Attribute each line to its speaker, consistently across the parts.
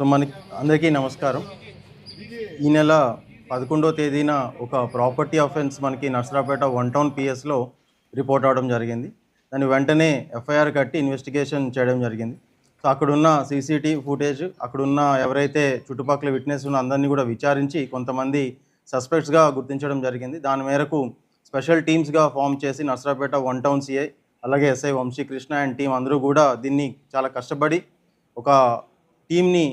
Speaker 1: So మనకి అందరికీ నమస్కారం. ఈ నెల పదకొండో తేదీన ఒక ప్రాపర్టీ అఫెన్స్ మనకి నర్సరాపేట వన్ టౌన్ పిఎస్లో రిపోర్ట్ అవడం జరిగింది. దాన్ని వెంటనే ఎఫ్ఐఆర్ కట్టి ఇన్వెస్టిగేషన్ చేయడం జరిగింది. సో అక్కడున్న సీసీటీవీ ఫుటేజ్ అక్కడున్న ఎవరైతే చుట్టుపక్కల విట్నెస్ ఉన్న అందరినీ కూడా విచారించి కొంతమంది సస్పెక్ట్స్గా గుర్తించడం జరిగింది. దాని మేరకు స్పెషల్ టీమ్స్గా ఫామ్ చేసి నర్సరాపేట వన్ టౌన్ సిఐ అలాగే ఎస్ఐ వంశీకృష్ణ అండ్ టీం అందరూ కూడా దీన్ని చాలా కష్టపడి ఒక టీమ్ని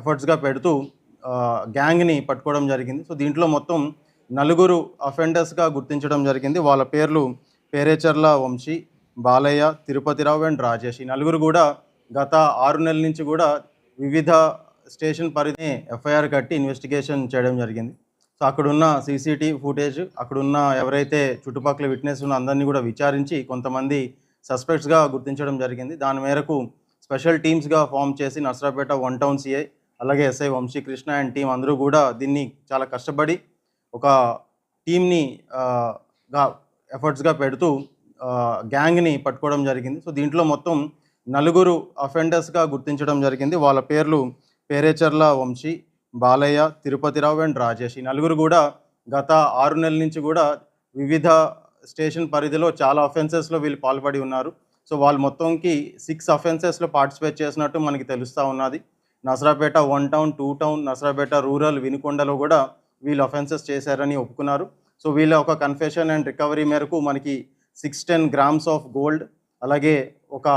Speaker 1: ఎఫర్ట్స్గా పెడుతూ గ్యాంగ్ని పట్టుకోవడం జరిగింది. సో దీంట్లో మొత్తం నలుగురు అఫెండర్స్గా గుర్తించడం జరిగింది. వాళ్ళ పేర్లు పేరేచర్ల వంశీ బాలయ్య తిరుపతిరావు అండ్ రాజేష్. ఈ నలుగురు కూడా గత ఆరు నెలల నుంచి కూడా వివిధ స్టేషన్ పరిధిని ఎఫ్ఐఆర్ కట్టి ఇన్వెస్టిగేషన్ చేయడం జరిగింది. సో అక్కడున్న సీసీటీవీ ఫుటేజ్ అక్కడున్న ఎవరైతే చుట్టుపక్కల విట్నెస్ ఉన్న అందరినీ కూడా విచారించి కొంతమంది సస్పెక్ట్స్గా గుర్తించడం జరిగింది. దాని మేరకు స్పెషల్ టీమ్స్గా ఫామ్ చేసి నర్సరాపేట వన్ టౌన్ సిఐ అలాగే ఎస్ఐ వంశీకృష్ణ అండ్ టీం అందరూ కూడా దీన్ని చాలా కష్టపడి ఒక టీమ్ని గా ఎఫర్ట్స్గా పెడుతూ గ్యాంగ్ని పట్టుకోవడం జరిగింది. సో దీంట్లో మొత్తం నలుగురు అఫెండర్స్గా గుర్తించడం జరిగింది. వాళ్ళ పేర్లు పేరేచర్ల వంశీ బాలయ్య తిరుపతిరావు అండ్ రాజేష్. ఈ నలుగురు కూడా గత ఆరు నెలల నుంచి కూడా వివిధ స్టేషన్ పరిధిలో చాలా అఫెన్సెస్లో వీళ్ళు పాల్పడి ఉన్నారు. సో వాళ్ళు మొత్తంకి సిక్స్ అఫెన్సెస్లో పార్టిసిపేట్ చేసినట్టు మనకి తెలుస్తూ ఉన్నది. Nasarapeta one town two town Nasarapeta rural వినుకొండలో కూడా వీళ్ళు అఫెన్సెస్ చేశారని ఒప్పుకున్నారు. సో వీళ్ళ ఒక కన్ఫెషన్ అండ్ రికవరీ మేరకు మనకి six ten grams of gold అలాగే ఒక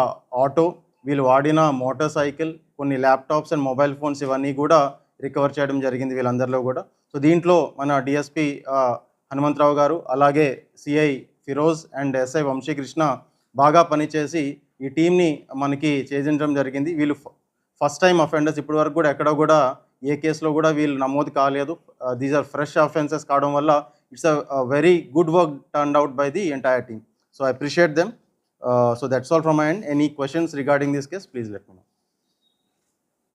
Speaker 1: ఆటో వీళ్ళు వాడిన మోటార్ సైకిల్ కొన్ని ల్యాప్టాప్స్ అండ్ మొబైల్ ఫోన్స్ ఇవన్నీ కూడా రికవర్ చేయడం జరిగింది వీళ్ళందరిలో కూడా. సో దీంట్లో మన డిఎస్పి హనుమంతరావు గారు అలాగే CI Firoz and SI Vamsikrishna బాగా పనిచేసి ఈ టీంని మనకి చేజించడం జరిగింది. వీళ్ళు ఫస్ట్ టైం అఫెండర్స్ ఇప్పటి వరకు కూడా ఎక్కడ కూడా ఏ కేసులో కూడా వీళ్ళు నమోదు కాలేదు. దీస్ ఆర్ ఫ్రెష్ అఫెన్సెస్ కావడం వల్ల it's a very good work turn out by the entire team so I appreciate them so that's all from my and any questions regarding this case please let me